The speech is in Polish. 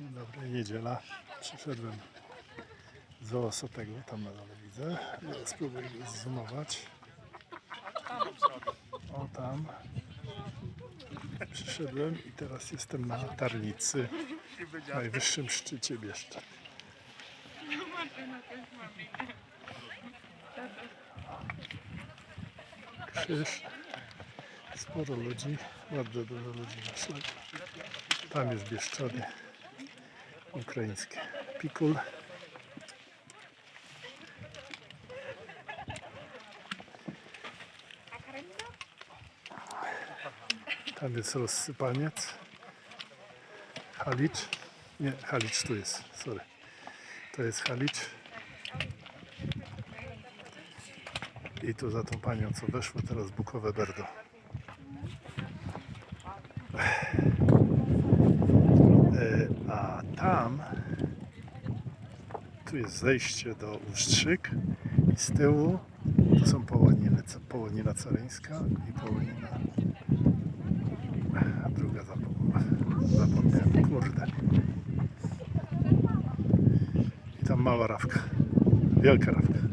Dzień dobry, niedziela. Przyszedłem z Osotego, tam na dole widzę. Ja spróbuję zoomować. O tam. Przyszedłem i teraz jestem na Tarnicy, najwyższym szczycie Bieszczad. Krzyż. Sporo ludzi, bardzo dużo ludzi na. Tam jest Bieszczady ukraińskie. Pikul. Tam jest rozsypaniec. Halicz. Nie, Halicz tu jest, sorry. To jest Halicz. I tu za tą panią, co weszło teraz Bukowe Berdo. Tam. Tu jest zejście do Ustrzyk. I z tyłu to są połoniny, połonina caryńska i połonina druga zapomniałem, kurde. I tam mała rawka, wielka rawka.